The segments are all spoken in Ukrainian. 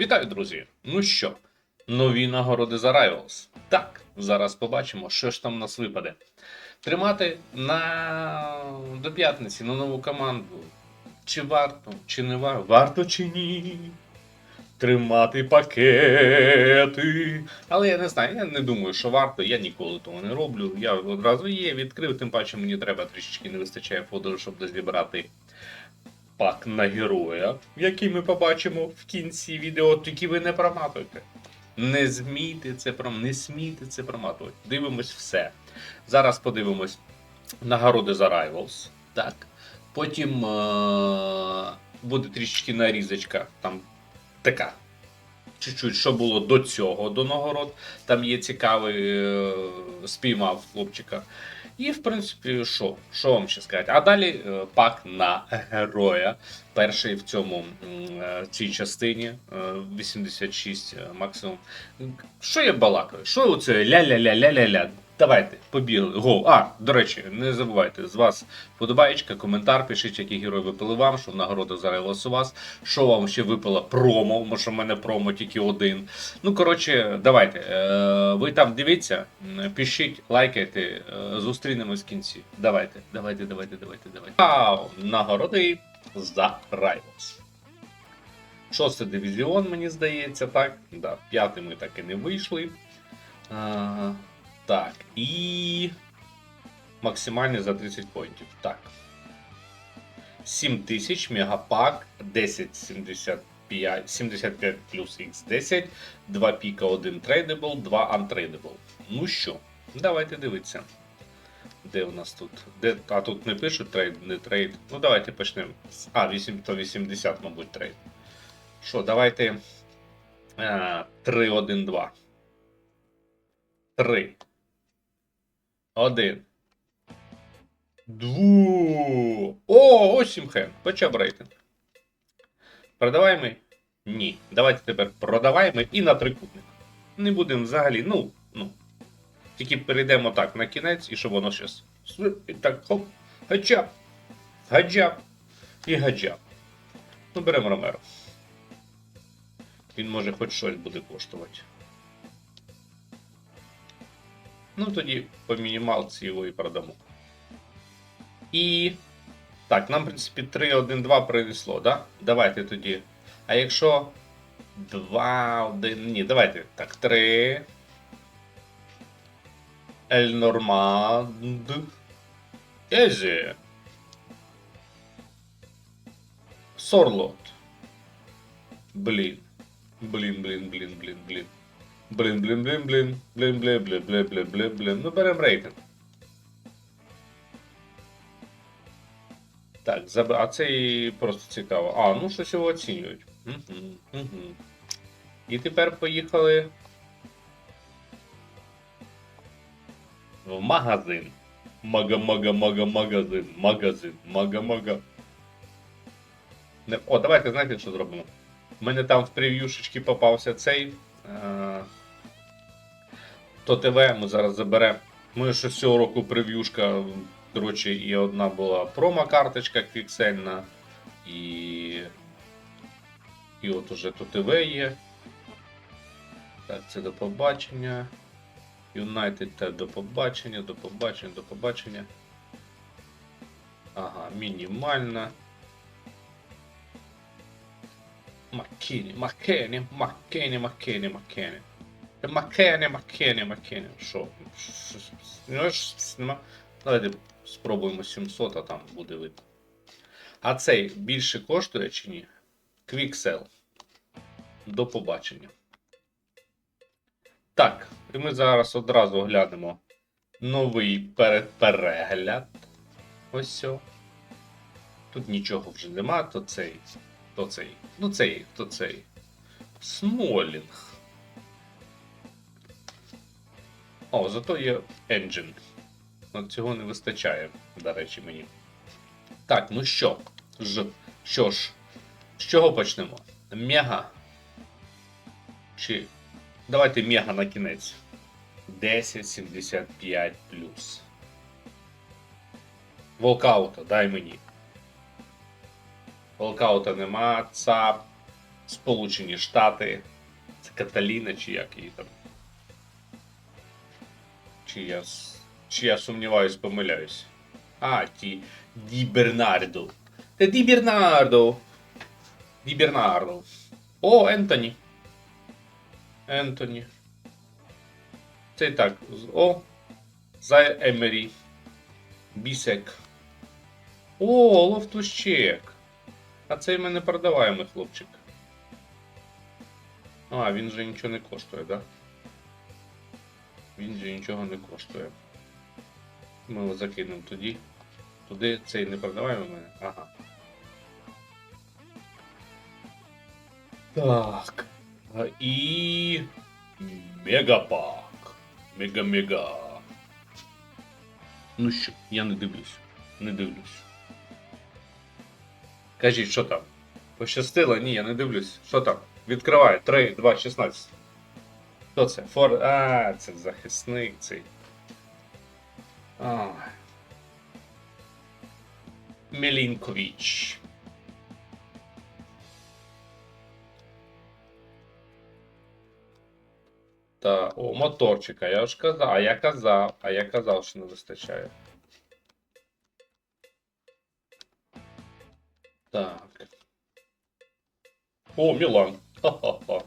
Вітаю, друзі! Ну що, нові нагороди за Rivals. Так, зараз побачимо, що ж там нас випаде. Тримати на до п'ятниці на нову команду. Чи варто, чи не варто? Варто чи ні? Тримати пакети. Але я не знаю, я не думаю, що варто. Я ніколи того не роблю. Я одразу є, відкрив, тим паче мені треба трішечки не вистачає фото, щоб дозібрати пак на героя, який ми побачимо в кінці відео, тільки ви не проматуйте. Не змійте це не смійте це проматувати. Дивимось все. Зараз подивимось нагороди за Rivals. Так. Потім е- буде трішечки нарізочка. Там така. Чуть-чуть, що було до цього, до нагород. Там є цікавий е- спіймав хлопчика. І, в принципі, що? Що вам ще сказати? А далі е, пак на героя. Перший в цьому цій частині е, 86 е, максимум. Що я балакаю? Що оце ля-ля-ля-ля-ля-ля? Давайте, побігли. Го. А, до речі, не забувайте, з вас подобаєчка, коментар, пишіть, які герої випали вам, що нагорода зараз у вас, що вам ще випало промо, тому що в мене промо тільки один. Ну, коротше, давайте. Е, ви там дивіться, пишіть, лайкайте, е, зустрінемось в кінці. Давайте, давайте, давайте, давайте, давайте. Вау, нагороди за Rivals. Шостий дивізіон, мені здається, так. Да, п'ятий ми так і не вийшли. А, так, і. Максимальний за 30 поінтів. Так. 7000 мегапак 1075 75 плюс X10, 2 піка, 1 трейдабл, 2 untradeable. Ну що, давайте дивитися. Де у нас тут? Де, а тут не пишуть трейд, не трейд. Ну давайте почнемо. А, 8, то 80, мабуть, трейд. Що, давайте. А, 3, 1, 2. 3. 1. Дву. О, ось сімхен. Почав рейтинг. Продаваємо? Ні. Давайте тепер продаваємо і на трикутник. Не будемо взагалі, ну, ну. Тільки перейдемо так на кінець, і щоб воно щас. І так, хоп. Гаджап. Гаджап. І гаджап. Ну, беремо Ромеро. Він може хоч щось буде коштувати. Ну, тоді по мінімалці його і продамо. І. Так, нам, в принципі, 3, 1, 2 принесло, да? Давайте тоді. А якщо 2, 1. Ні, давайте. Так, 3. Ель Норманд. Езі. Сорлот. Блін. Блін, блін, блін, блін, блін. Блін, блін, блін, блін, блін, блін, блін, блін, блін, блін, блін. Ну, беремо рейтинг. Так, заб... а це і просто цікаво. А, ну щось його оцінюють. Угу, угу. І тепер поїхали в магазин. Мага-мага-мага-магазин. Магазин. Мага-мага. О, давайте знаєте, що зробимо? У мене там в прев'юшечки попався цей. Е... То ТВ ми зараз заберемо. Ми ще з цього року прев'юшка. Коротше, і одна була промо-карточка квіксельна. І. І от уже то ТВ є. Так, це до побачення. United те до побачення, до побачення, до побачення. Ага, мінімальна. Маккені, Маккені, Маккені, Маккені, Маккені. Маккені, Маккені, Маккені. Що? Що- що- ж нема. Давайте спробуємо 700, а там буде видно. А цей більше коштує чи ні? Quicksell. До побачення. Так, і ми зараз одразу глянемо новий перегляд. Ось сьо. Тут нічого вже нема, то цей. То цей. Ну цей, то цей. Смолінг. О, зато є engine. От цього не вистачає, до речі, мені. Так, ну що? Ж, що ж, з чого почнемо? Мега. Чи. Давайте мега на кінець. 1075 плюс. Волкаута, дай мені. Волкаута нема. ЦАП. Сполучені Штати. Це Каталіна, чи як її там. Чи я, чи я сумніваюсь, помиляюсь. А, ті Ді Бернардо. Та Ді Бернардо. Ді Бернардо. О, Ентоні. Ентоні. Це і так. О. Зай Емері. Бісек. О, Лофтущек. А цей в мене продаваємий хлопчик. А, він же нічого не коштує, да? Він же нічого не коштує. Ми його закинемо тоді. Туди цей не продаваємо мене. Ага. Так. І. Мегапак. Мега-мега. Ну що, я не дивлюсь. Не дивлюсь. Кажіть, що там? Пощастило? Ні, я не дивлюсь. Що там? Відкривай. 3, 2, 16. Хто це? Фор. А, це захисник цей. А. Мелінкович. Та, о, моторчика, я ж казав, а я казав, а я казав, що не вистачає. Так. О, Мілан. Ха-ха-ха.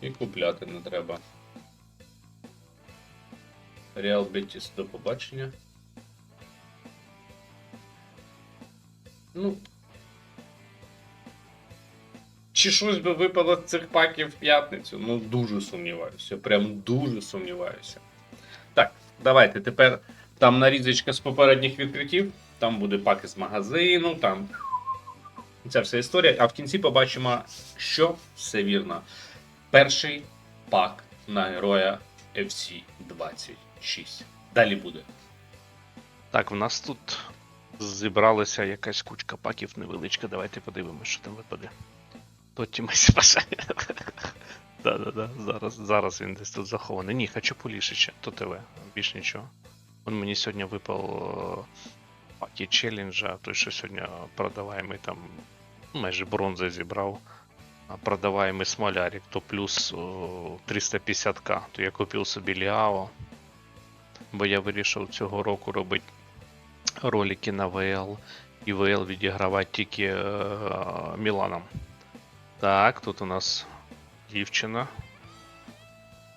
І купляти не треба. Реал Бетіс, до побачення. Ну. Чи щось би випало з цих паків в п'ятницю? Ну, дуже сумніваюся. Прям дуже сумніваюся. Так, давайте тепер там нарізочка з попередніх відкриттів. Там буде пак із магазину, там Ця вся історія. А в кінці побачимо, що все вірно. Перший пак на героя FC26. Далі буде. Так, в нас тут зібралася якась кучка паків невеличка. Давайте подивимося, що там випаде. Тоді ми спасає. Да-да-да, зараз, зараз він десь тут захований. Ні, хочу полішича, то ТВ, більш нічого. Он мені сьогодні випав е, паки челленджа, той, що сьогодні продаваємий там ну, майже бронзи зібрав. А Продаваємий смолярик, то плюс 350к. То я купив собі Ліао. Бо я вирішив цього року робити ролики на ВЛ і ВЛ відігравати тільки е, Міланом. Так, тут у нас дівчина.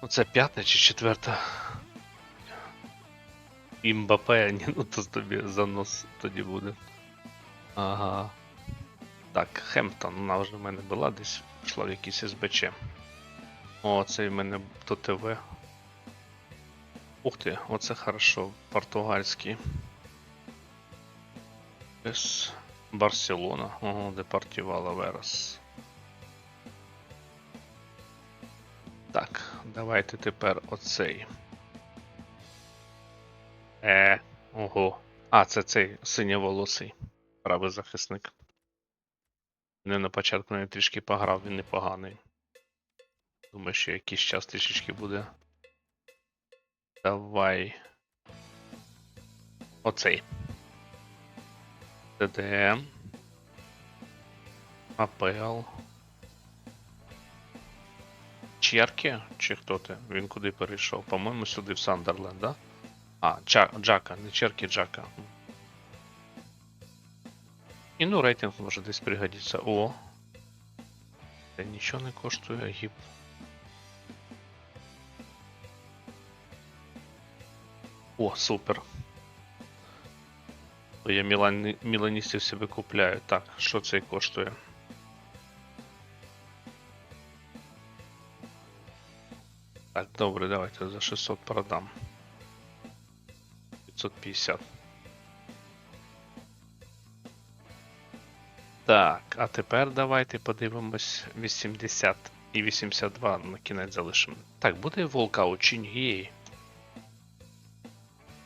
Ну, це п'ята чи четверта. Імбапе, ну то тобі занос тоді буде. Ага. Так, Хемптон, вона вже в мене була десь, пішла в якийсь СБЧ. О, це в мене то ТВ. Ух ти, оце хорошо, португальський. С Барселона. Ого, Депортівала Верес. Так, давайте тепер оцей. Е, ого. А, це цей синьоволосий правий захисник. Не на початку не трішки пограв, він непоганий. Думаю, що якийсь час трішечки буде. Давай. Оцей. ТДМ. АПЛ. Черки? Чи хто ти? Він куди перейшов? По-моєму, сюди в Сандерленд, да? А, Джа, Джака, не Черки, Джака. І ну рейтинг може десь пригодиться. О. Це нічого не коштує, гіп. О, супер. То я Мілан... міланістів себе купляю. Так, що це коштує? Так, добре, давайте за 600 продам. 550. Так, а тепер давайте подивимось 80 і 82 на кінець залишимо. Так, буде волкаут чи ні?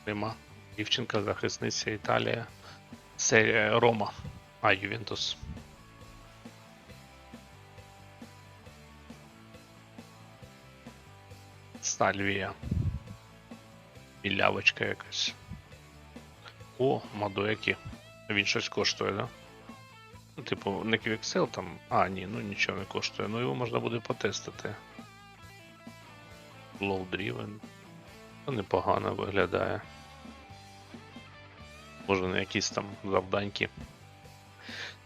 Нема. Дівчинка, захисниця Італія. Серія Рома. А, Ювентус. Стальвія. Білявочка якась. О, Мадуекі. Він щось коштує, да? Ну, типу, не квіксел там. А, ні, ну нічого не коштує. Ну його можна буде потестити. Low Driven. Ну, непогано виглядає. Може на якісь там завданьки.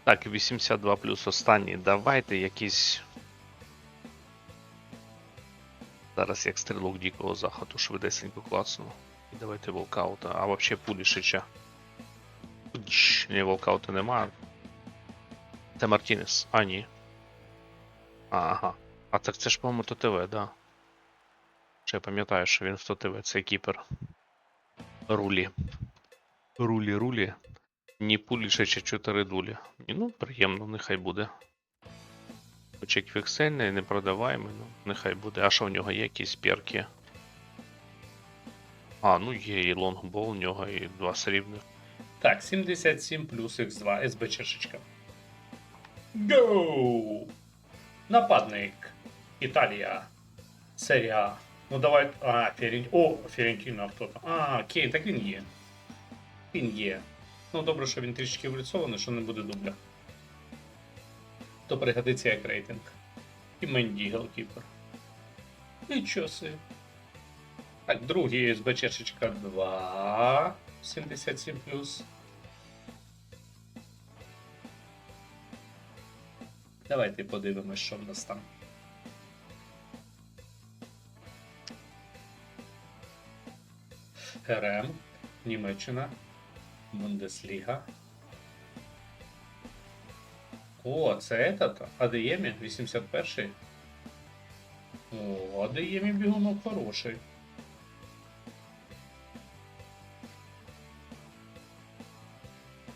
Так, 82 плюс останній. Давайте якісь. Зараз як стрілок дикого заходу швидесенько клацну. І давайте волкаута. А вообще пулішича. Ні, волкаута нема. Це Мартінес. А, ні. Ага. А так це ж, по-моєму, ТТВ, да. Ще пам'ятаю, що він в ТТВ, цей кіпер. Рулі. Рулі, рулі. Ні пулішича 4 дулі. Ні, ну, приємно, нехай буде. Хоча квіксельний, не продаваємо, ну, нехай буде. А що в нього є якісь перки? А, ну є і лонгбол, у нього і два срібних. Так, 77 плюс Х2 СБ чешечка. Гоу! Нападник. Італія. Серія. Ну давай. А, Ферент... О, Ферентіно хто там. А, Кейн, так він є. Він є. Ну добре, що він трішки еволюцований, що не буде дубля. То пригодиться як рейтинг. І Менді голкіпер. Нічого собі. Так, другий СБ чешечка 2. 77 Давайте подивимось, що в нас там. РМ, Німеччина, Бундесліга. О, це этот, Адеємі, 81-й. О, Адеємі бігунок хороший.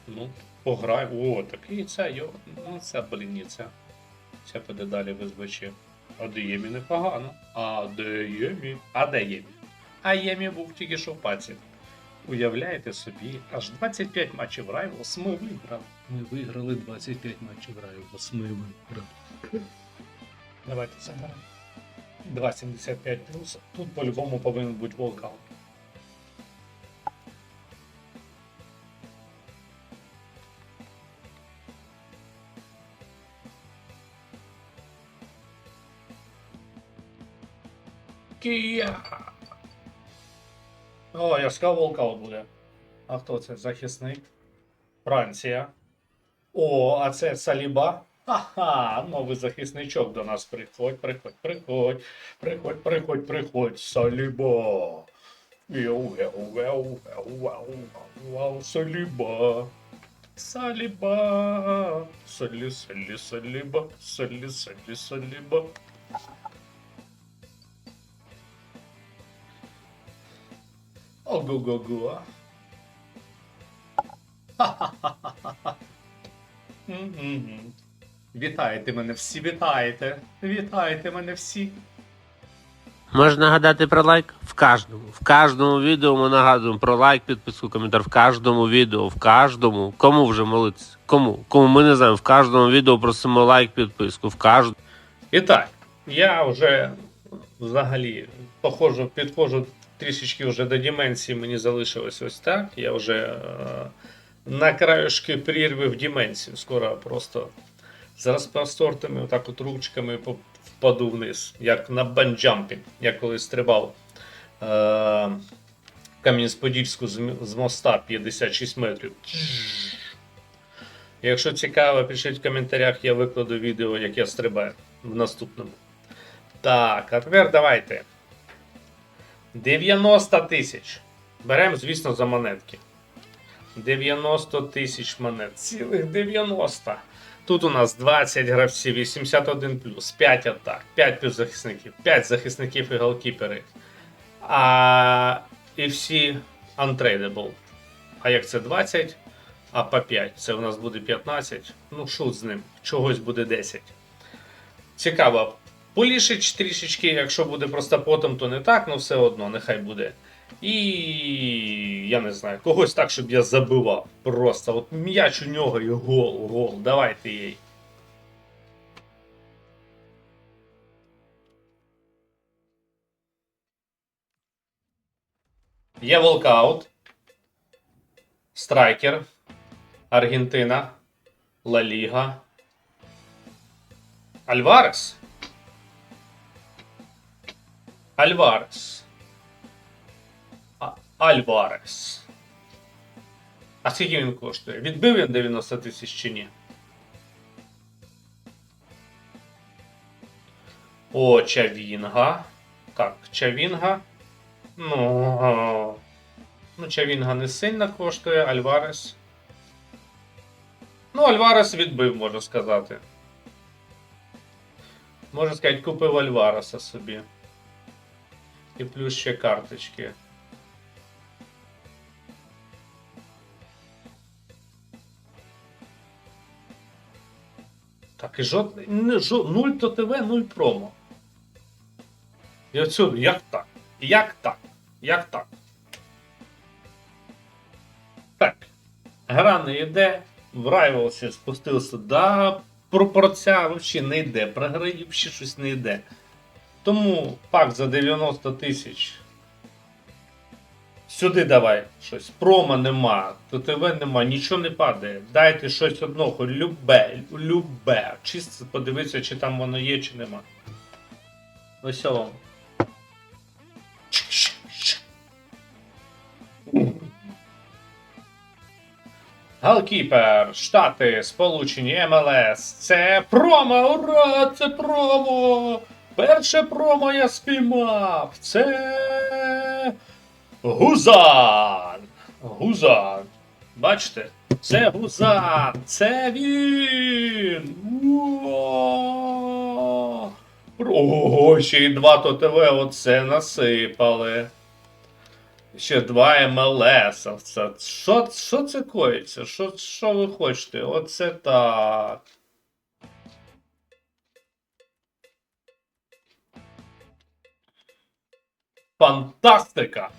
Ну, пограй. О, такий це, йо. Ну, це, блін, ні, це. Це піде далі в СБЧ. А Деємі непогано. А Деємі. А де Ємі? А Ємі був тільки що в паці. Уявляєте собі, аж 25 матчів Rivals ми виграли. Ми виграли 25 матчів Rivals. Ми виграли. Давайте заберемо. 2,75 плюс. Тут по-любому повинен бути волкаут. Кія. О, я сказав волкаут буде. А хто це? Захисник? Франція. О, а це Саліба. Ага, новий захисничок до нас приходь, приходь, приходь, приходь, приходь, приходь, Саліба. Саліба. Саліба. Салі, салі, саліба. Салі, салі, саліба. Ого-го-го. Мгм. Вітаєте мене всі, вітаєте. Вітаєте мене всі. Можна нагадати про лайк в кожному. В кожному відео ми нагадуємо про лайк, підписку, коментар. В кожному відео, в кожному. Кому вже молитися? Кому? Кому ми не знаємо. В кожному відео просимо лайк, підписку. В кожному. І так, я вже взагалі походжу, підходжу трішечки вже до деменції, мені залишилось ось так. Я вже е, на краюшки прірви в деменцію. Скоро просто з розпростортими отак от ручками впаду вниз, як на банджампі. Я колись стрибав е, Кам'янець-Подільську з, з моста 56 метрів. Якщо цікаво, пишіть в коментарях, я викладу відео, як я стрибаю в наступному. Так, а тепер давайте. 90 тисяч. Беремо, звісно, за монетки. 90 тисяч монет. Цілих 90. Тут у нас 20 гравців, 81 плюс, 5 атак, 5 півзахисників, 5 захисників і голкіпери. А, і всі untradeable. А як це 20? А по 5. Це у нас буде 15. Ну, шут з ним. Чогось буде 10. Цікаво. Полішич трішечки, якщо буде просто потом, то не так, але все одно, нехай буде. І я не знаю, когось так, щоб я забивав. Просто от м'яч у нього і гол, гол. Давайте їй. Є волкаут. Страйкер. Аргентина. Ла Ліга. Альварес. Альварес. А, Альварес. А скільки він коштує? Відбив він 90 тисяч чи ні? О, Чавінга. Так, Чавінга. Ну. Ну, Чавінга не сильно коштує, Альварес. Ну, Альварес відбив, можна сказати. Можна сказати, купив Альвареса собі. І плюс ще карточки. Так, і жодний. не- Нуль то ТВ, нуль промо. І оцю, як так? Як так? Як так? Так. Гра не йде. В Rivals спустився. Да, пропорція взагалі не йде. Про гри взагалі щось не йде. Тому пак за 90 тисяч. Сюди давай щось. Промо нема, ТТВ нема, нічого не падає. Дайте щось одного, любе, любе. Чисто подивитися, чи там воно є, чи нема. Ось вам. Галкіпер, Штати, Сполучені, МЛС. Це промо! Ура! Це промо! Перше промо я спіймав! Це. Гузан! Гузан! Бачите? Це Гузан! Це він! Ого, ще й два ТТВ оце насипали. Ще два МЛС. Що, це коїться? Що ви хочете? Оце так. Фантастика!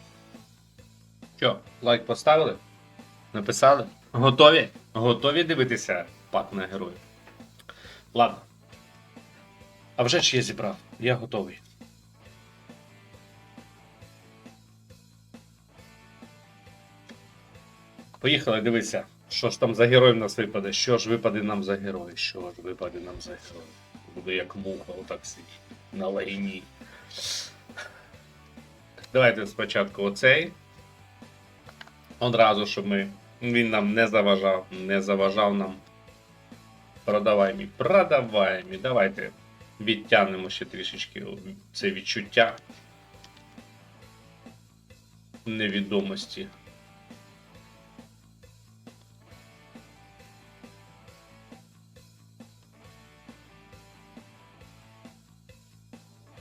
Що, лайк поставили? Написали? Готові? Готові дивитися пак на героїв? Ладно. А вже ж я зібрав. Я готовий. Поїхали, дивися, що ж там за герой в нас випаде, що ж випаде нам за герой, що ж випаде нам за герой. Буду як муха, отак сидіти на лагіні. Давайте спочатку оцей. Одразу, щоб ми. Він нам не заважав, не заважав нам. Продавай мій, продавай мій. Давайте відтягнемо ще трішечки це відчуття невідомості.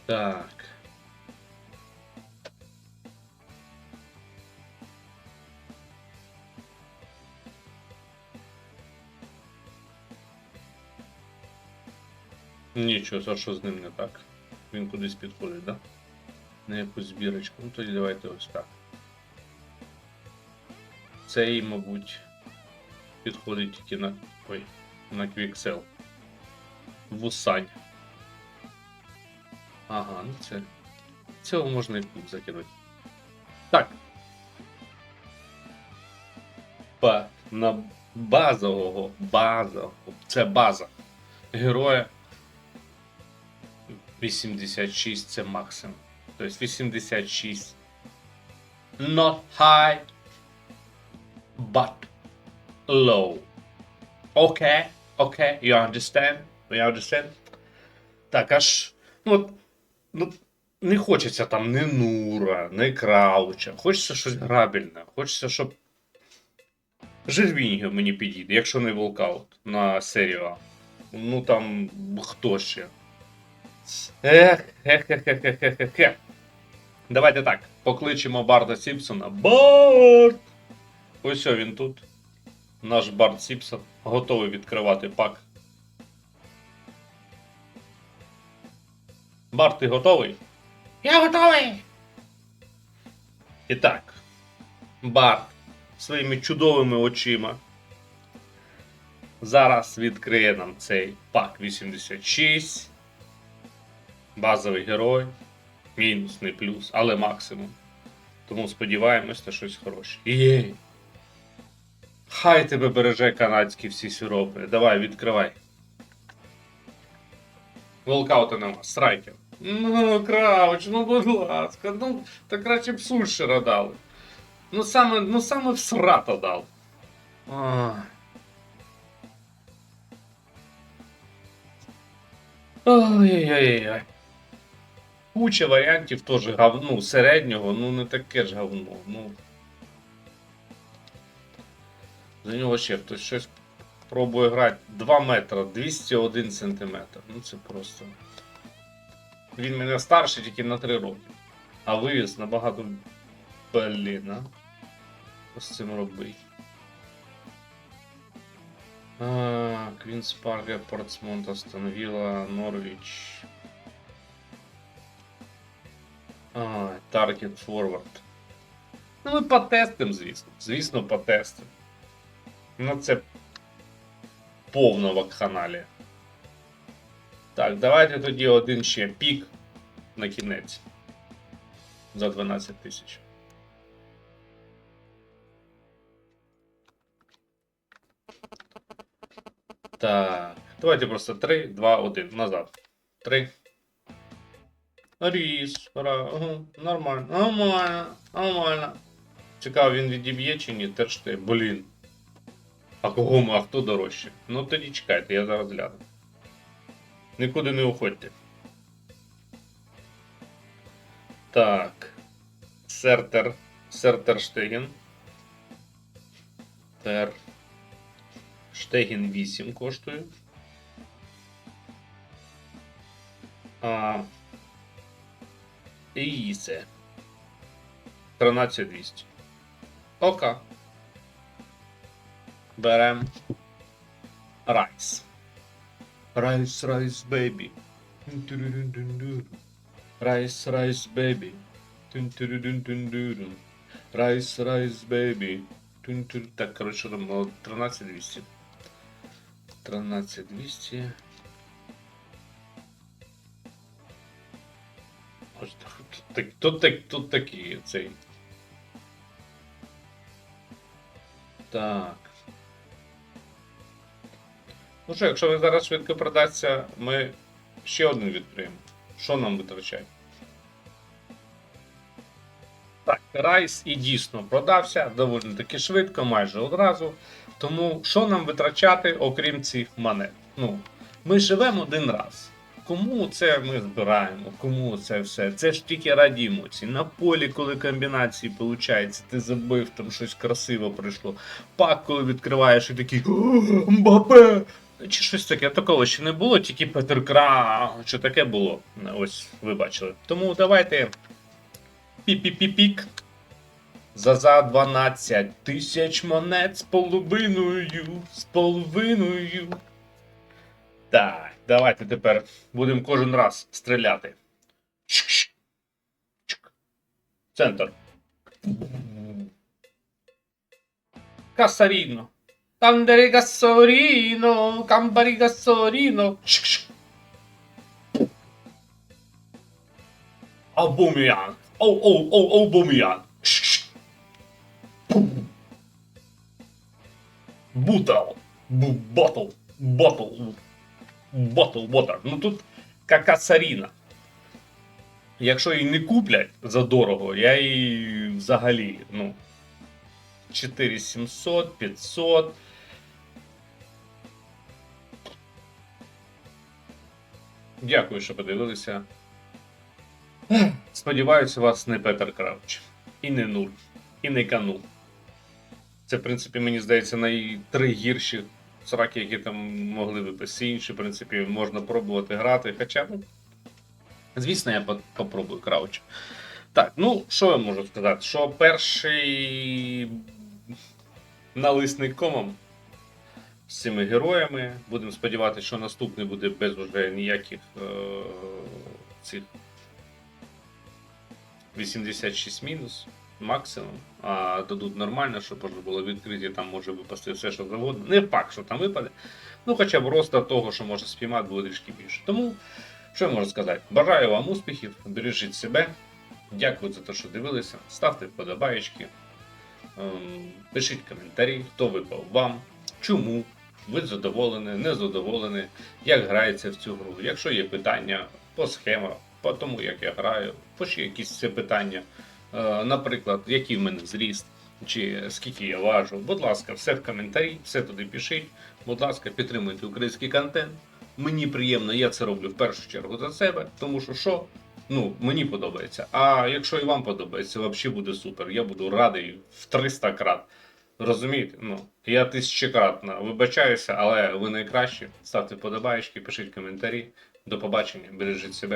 Так. Нічого, за що з ним не так. Він кудись підходить, да? На якусь збірочку. Ну тоді давайте ось так. Цей, мабуть, підходить тільки на. Ой, на Квіксел. Вусань. Ага, ну це. Цього можна і тут закинути. Так. Ба, на базового, базового. Це база. Героя 86 це максимум. Тобто 86. Not high, but low. Okay, okay, you understand? You understand? Так, аж. Ну, ну, не хочеться там ні Нура, ні Крауча. Хочеться щось грабельне. Хочеться, щоб. Жервіньгів мені підійде, якщо не волкаут на серію А. Ну там хто ще? Ех, ех, ех, ех, ех, ех, ех, ех. Давайте так, покличемо Барда Сімпсона. Бард! Ось він тут. Наш Бард Сімпсон готовий відкривати пак. Бард, ти готовий? Я готовий! І так, Бард своїми чудовими очима зараз відкриє нам цей пак 86. Базовий герой. Мінус, не плюс, але максимум. Тому сподіваємось на щось хороше. Єй! Хай тебе береже канадські всі сиропи. Давай, відкривай. Волкаута нема, страйкер. Ну, крауч, ну будь ласка, ну, та краще б сульшера дали. Ну саме, ну саме в срата дав. Ай. Ой-ой-ой. Куча варіантів теж говно, ну, середнього, ну не таке ж говно. Ну. За нього ще хтось щось пробує грати 2 метри, 201 сантиметр. Ну це просто. Він мене старший тільки на 3 роки. А вивіз набагато. Блін, а? Що з цим робить? Квінс Парк, Портсмонт, Астон Норвіч. А, Таргет Форвард. Ну, ми потестим, звісно. Звісно, потестим. Ну, це повна вакханалія. Так, давайте тоді один ще пік на кінець. За 12 тисяч. Так. Давайте просто 3, 2, 1. Назад. 3. Ріс. Ра. Угу. Нормально. Нормально. Нормально. Цікаво, він відіб'є чи ні? Теж ти. Блін. А кого ми, а хто дорожче? Ну тоді чекайте, я зараз гляну. Нікуди не уходьте. Так. Сертер. Сертер Штеген. Тер. Штеген 8 коштує. А. Ісе. 13200. Ока. Берем. Райс. Райс, райс, бейбі. Райс, райс, бейбі. Райс, райс, бейбі. Так, коротше, там 13200. 13200. Так, Тут, так- тут, так- такі цей. Так. Ну що, якщо він зараз швидко продасться, ми ще один відкриємо. Що нам витрачати? Так, Райс і дійсно продався доволі таки швидко, майже одразу. Тому що нам витрачати, окрім цих монет? Ну, ми живемо один раз. Кому це ми збираємо? Кому це все? Це ж тільки раді емоцій. На полі, коли комбінації виходить, ти забив, там щось красиво прийшло. Пак, коли відкриваєш і такий «О, Мбапе! Чи щось таке, такого ще не було, тільки Петер Кра, що таке було. Ось ви бачили. Тому давайте пі-пі-пі-пік. За за 12 тисяч монет з половиною. З половиною. Так, давайте тепер будемо кожен раз стріляти. Центр. Касаріно. Тандері Гассоріно, Камбарі Гассоріно. Чик-чик. Абуміян. Оу, оу, оу, оу, буміян. Бутал. Бу- Ботл. Ботл. Ботл, ботер. Ну тут какасаріна. Якщо її не куплять за дорого, я її взагалі, ну. 4700, 500. Дякую, що подивилися. Сподіваюся, вас не Петер Крауч. І не нуль. І не канул. Це, в принципі, мені здається, най три гірші сраки, які там могли виписати. Всі інші, в принципі, можна пробувати грати. Хоча, ну. Звісно, я попробую Крауч. Так, ну, що я можу сказати? Що перший налисний комом з цими героями. Будемо сподіватися, що наступний буде без уже ніяких е- цих 86 мінус максимум. А дадуть нормально, щоб можна було відкриті, там може випасти все, що завгодно. Не факт, що там випаде. Ну, хоча б роста того, що може спіймати, буде трішки більше. Тому, що я можу сказати? Бажаю вам успіхів, бережіть себе. Дякую за те, що дивилися. Ставте вподобаєчки. Ем, Пишіть коментарі, хто випав вам, чому ви задоволені, не задоволені, як грається в цю гру. Якщо є питання по схемах, по тому, як я граю, по ще якісь це питання, наприклад, який в мене зріст, чи скільки я важу. Будь ласка, все в коментарі, все туди пишіть. Будь ласка, підтримуйте український контент. Мені приємно, я це роблю в першу чергу за себе, тому що що? Ну, мені подобається. А якщо і вам подобається, взагалі буде супер. Я буду радий в 300 крат. Розумієте? Ну, я тисячекратно вибачаюся, але ви найкращі. Ставте подобаєчки, пишіть коментарі. До побачення, бережіть себе.